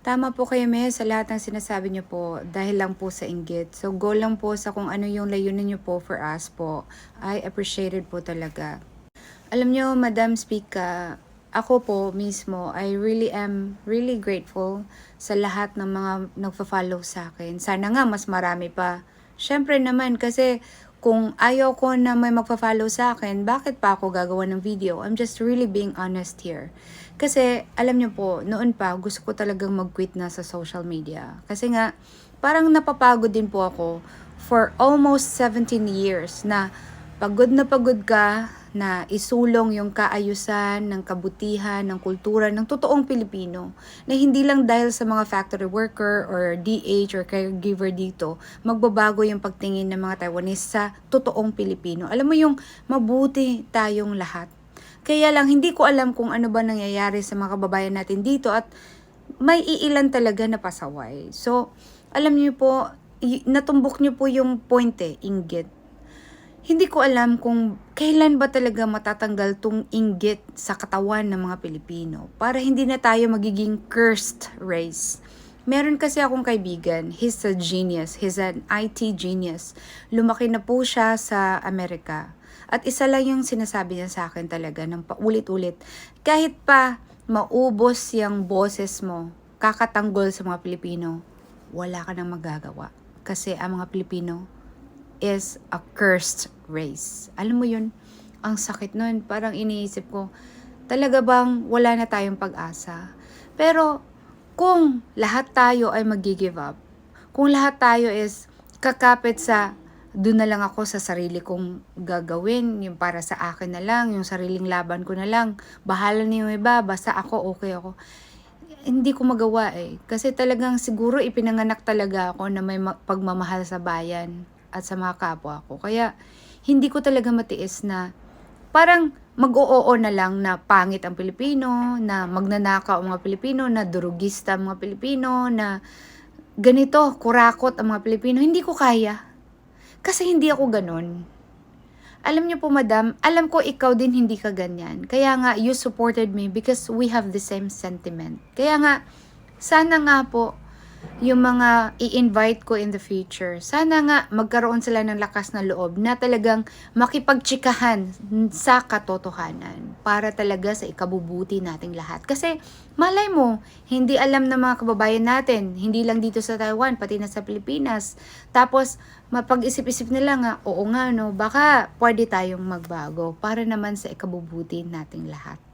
Tama po kayo, Mes, sa lahat ng sinasabi niyo po dahil lang po sa inggit. So, go lang po sa kung ano yung layunin niyo po for us po. I appreciated po talaga. Alam niyo, Madam Speaker, ako po mismo, I really am really grateful sa lahat ng mga nagfa-follow sa akin. Sana nga mas marami pa. Siyempre naman kasi kung ayaw ko na may magfa-follow sa akin, bakit pa ako gagawa ng video? I'm just really being honest here. Kasi, alam niyo po, noon pa, gusto ko talagang mag-quit na sa social media. Kasi nga, parang napapagod din po ako for almost 17 years na pagod na pagod ka na isulong yung kaayusan ng kabutihan, ng kultura, ng totoong Pilipino. Na hindi lang dahil sa mga factory worker or DH or caregiver dito, magbabago yung pagtingin ng mga Taiwanese sa totoong Pilipino. Alam mo yung mabuti tayong lahat. Kaya lang, hindi ko alam kung ano ba nangyayari sa mga kababayan natin dito at may iilan talaga na pasaway. So, alam niyo po, natumbok niyo po yung point eh, inggit. Hindi ko alam kung kailan ba talaga matatanggal tong inggit sa katawan ng mga Pilipino para hindi na tayo magiging cursed race. Meron kasi akong kaibigan, he's a genius, he's an IT genius. Lumaki na po siya sa Amerika. At isa lang yung sinasabi niya sa akin talaga ng paulit-ulit. Kahit pa maubos yung boses mo, kakatanggol sa mga Pilipino, wala ka nang magagawa. Kasi ang mga Pilipino is a cursed race. Alam mo yun, ang sakit nun. Parang iniisip ko, talaga bang wala na tayong pag-asa? Pero kung lahat tayo ay mag-give up, kung lahat tayo is kakapit sa doon na lang ako sa sarili kong gagawin, yung para sa akin na lang, yung sariling laban ko na lang, bahala na yung iba, basta ako, okay ako. Hindi ko magawa eh. Kasi talagang siguro ipinanganak talaga ako na may ma- pagmamahal sa bayan at sa mga kapwa ko. Kaya hindi ko talaga matiis na parang mag-oo na lang na pangit ang Pilipino, na magnanakaw ang mga Pilipino, na durugista ang mga Pilipino, na ganito, kurakot ang mga Pilipino. Hindi ko kaya. Kasi hindi ako ganun. Alam niyo po, madam, alam ko ikaw din hindi ka ganyan. Kaya nga, you supported me because we have the same sentiment. Kaya nga, sana nga po, yung mga i-invite ko in the future, sana nga magkaroon sila ng lakas na loob na talagang makipagtsikahan sa katotohanan para talaga sa ikabubuti nating lahat. Kasi malay mo, hindi alam ng mga kababayan natin, hindi lang dito sa Taiwan, pati na sa Pilipinas. Tapos, mapag-isip-isip nila nga, oo nga no, baka pwede tayong magbago para naman sa ikabubuti nating lahat.